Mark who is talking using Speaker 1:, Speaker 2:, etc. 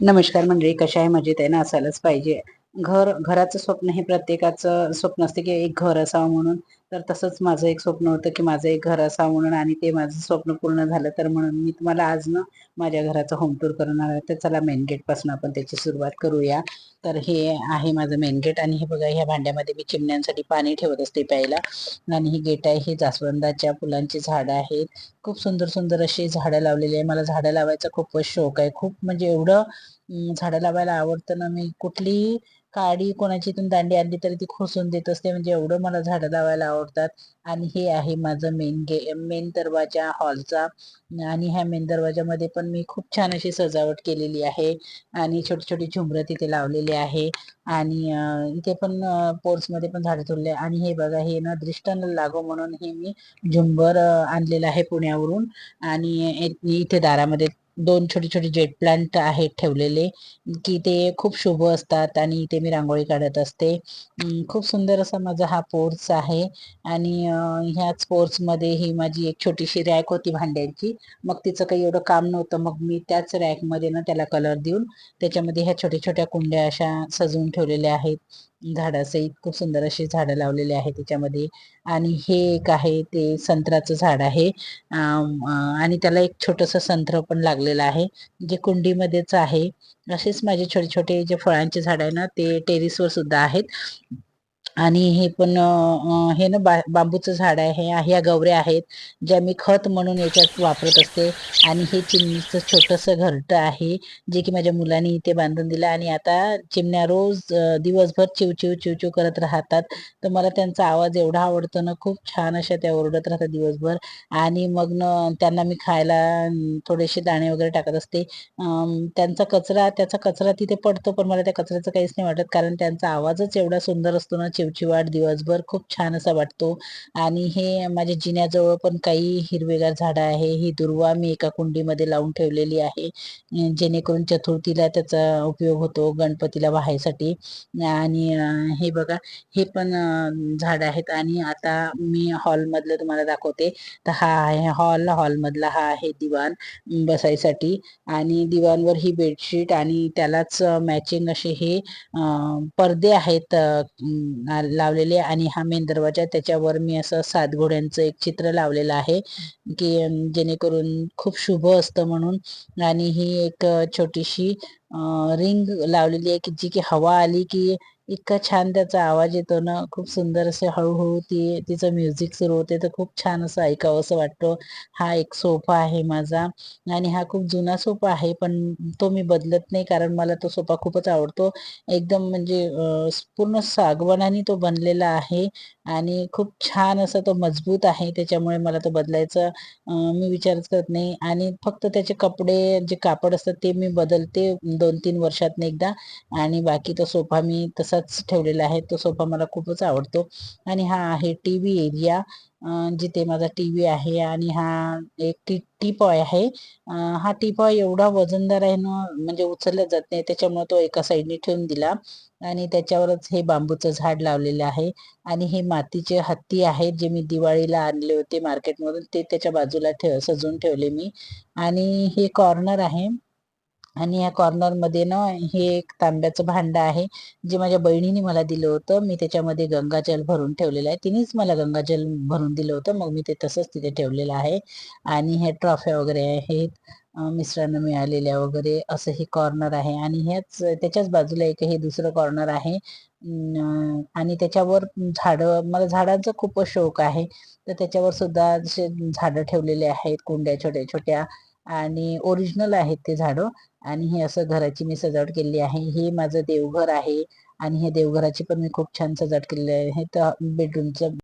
Speaker 1: नमस्कार मंडळी कशा आहे? मजेत आहे ना? असायलाच पाहिजे. घर घराचं स्वप्न हे प्रत्येकाचं स्वप्न असते की एक घर असावं म्हणून. तर तसंच माझं एक स्वप्न होतं की माझं एक घर असावं म्हणून आणि ते माझं स्वप्न पूर्ण झालं तर म्हणून मी तुम्हाला आज ना माझ्या घराचं होम टूर करणार आहे. तर चला मेन गेटपासून आपण त्याची सुरुवात करूया. तर हे आहे माझं मेन गेट आणि हे बघा ह्या भांड्यामध्ये मी चिमण्यांसाठी पाणी ठेवत असते प्यायला. आणि ही गेट आहे ही जास्वंदाच्या फुलांची झाडं आहेत. खूप सुंदर सुंदर अशी झाडं लावलेली आहे. मला झाडं लावायचा खूपच शौक आहे. खूप म्हणजे एवढं झाडं लावायला आवडतं ना मी कुठलीही काडी कोणाची इथून दांडी आणली तरी ती खोसून देत असते. म्हणजे एवढं मला झाडं लावायला आवडतात. आणि हे आहे माझं मेन गे मेन दरवाजा हॉलचा आणि ह्या मेन दरवाजामध्ये पण मी खूप छान अशी सजावट केलेली आहे. आणि छोटी छोटी झुमरं तिथे लावलेली आहे. आणि इथे पण पोर्समध्ये पण झाडं तोडले. आणि हे बघा हे ना दृष्टानं लागो म्हणून हे मी झुंबर आणलेलं आहे पुण्यावरून. आणि इथे दारामध्ये दोन छोटे छोटे जेट प्लांट आहेत ठेवलेले की ते खूप शुभ असतात आणि इथे मी रांगोळी काढत असते. खूप सुंदर असा माझा हा पोर्च आहे आणि ह्याच पोर्समध्ये ही माझी एक छोटीशी रॅक होती भांड्यांची. मग तिचं काही एवढं काम नव्हतं मग मी त्याच रॅकमध्ये ना त्याला कलर देऊन त्याच्यामध्ये ह्या छोट्या छोट्या कुंड्या अशा सजवून ठेवलेल्या आहेत. झाडासहित खूप सुंदर अशी झाडं लावलेली आहे त्याच्यामध्ये. आणि हे एक आहे ते संत्र्याचं झाड आहे. आणि त्याला एक छोटंसं संत्र पण लागलेलं आहे जे कुंडीमध्येच आहे. असेच माझे छोटे छोटे जे फळांचे झाड आहे ना ते टेरिसवर सुद्धा आहेत. आणि हे पण हे ना बा बांबूचं झाड आहे ह्या गवऱ्या आहेत ज्या मी खत म्हणून याच्यात वापरत असते. आणि हे चिमणीचं छोटंसं घरटं आहे जे की माझ्या मुलांनी इथे बांधून दिलं. आणि आता चिमण्या रोज दिवसभर चिवचिव चिवचिव करत राहतात. तर मला त्यांचा आवाज एवढा आवडतो ना खूप छान अशा त्या ओरडत राहतात दिवसभर. आणि मग न त्यांना मी खायला थोडेसे दाणे वगैरे टाकत असते. त्यांचा कचरा त्याचा कचरा तिथे पडतो पण मला त्या कचऱ्याचं काहीच नाही वाटत. कारण त्यांचा आवाजच एवढा सुंदर असतो ना चिवचिवाट दिवसभर खूप छान असा वाटतो. आणि हे माझ्या जिन्याजवळ पण काही हिरवेगार झाडं आहे. ही दुर्वा मी एका कुंडीमध्ये लावून ठेवलेली आहे. जेणेकरून चतुर्थीला त्याचा उपयोग होतो गणपतीला वाहायसाठी. आणि हे बघा हे पण झाडं आहेत. आणि आता मी हॉलमधलं तुम्हाला दाखवते. तर हा आहे हॉल. हॉलमधला हा आहे दिवाण बसायसाठी. आणि दिवाणवर ही बेडशीट आणि त्यालाच मॅचिंग असे हे पडदे आहेत. लावलेले आणि हा मेन दरवाजा त्याच्यावर मी असं सात घोड्यांचं एक चित्र लावलेलं आहे की जेणेकरून खूप शुभ असतं म्हणून. आणि ही एक छोटीशी रिंग लावलेली आहे की जी की हवा आली की इतका छान त्याचा आवाज येतो ना. खूप सुंदर असे हळूहळू ती तिचं म्युझिक सुरू होते. तर खूप छान असं ऐकावं असं वाटतं. हा एक सोफा आहे माझा आणि हा खूप जुना सोफा आहे पण तो मी बदलत नाही कारण मला तो सोफा खूपच आवडतो. एकदम म्हणजे पूर्ण सागवानाने तो बनलेला आहे. आणि खूप छान असा तो मजबूत आहे. त्याच्यामुळे मला तो बदलायचा मी विचारच करत नाही. आणि फक्त त्याचे कपडे जे कापड असतात ते मी बदलते दोन तीन वर्षात एकदा. आणि बाकी तो सोफा मी तसाच ठेवलेला आहे. तो सोफा मला खूपच आवडतो. आणि हा आहे टी व्ही एरिया. जिथे माझा टी व्ही आहे आणि हा एक टी टीपॉय आहे. हा टीपॉय एवढा वजनदार आहे ना म्हणजे उचलला जात नाही त्याच्यामुळे तो एका साईडने ठेवून दिला आणि त्याच्यावरच हे बांबूचं झाड लावलेलं आहे आणि हे मातीचे हत्ती आहेत जे मी दिवाळीला आणले होते मार्केटमधून ते त्याच्या बाजूला ठेव सजवून ठेवले मी आणि हे कॉर्नर आहे. आणि या कॉर्नरमध्ये ना हे एक तांब्याचं भांडं आहे जे माझ्या बहिणीने मला दिलं होतं. मी त्याच्यामध्ये गंगाजल भरून ठेवलेलं आहे. तिनेच मला गंगाजल भरून दिलं होतं. मग मी ते तसंच तिथे ठेवलेलं आहे. आणि हे ट्रॉफ्या वगैरे आहेत मिस्टरांना मिळालेल्या वगैरे असं हे कॉर्नर आहे. आणि ह्याच त्याच्याच बाजूला एक हे दुसरं कॉर्नर आहे. आणि त्याच्यावर झाडं मला झाडांचा खूपच शौक आहे. तर त्याच्यावर सुद्धा असे झाडं ठेवलेले आहेत. कुंड्या छोट्या छोट्या. आणि ओरिजिनल आहेत ते झाडं. आणि हे असं घराची मी सजावट केलेली आहे. हे माझं देवघर आहे. आणि हे देवघराची पण मी खूप छान सजावट केलेली आहे. तर बेडरूमचं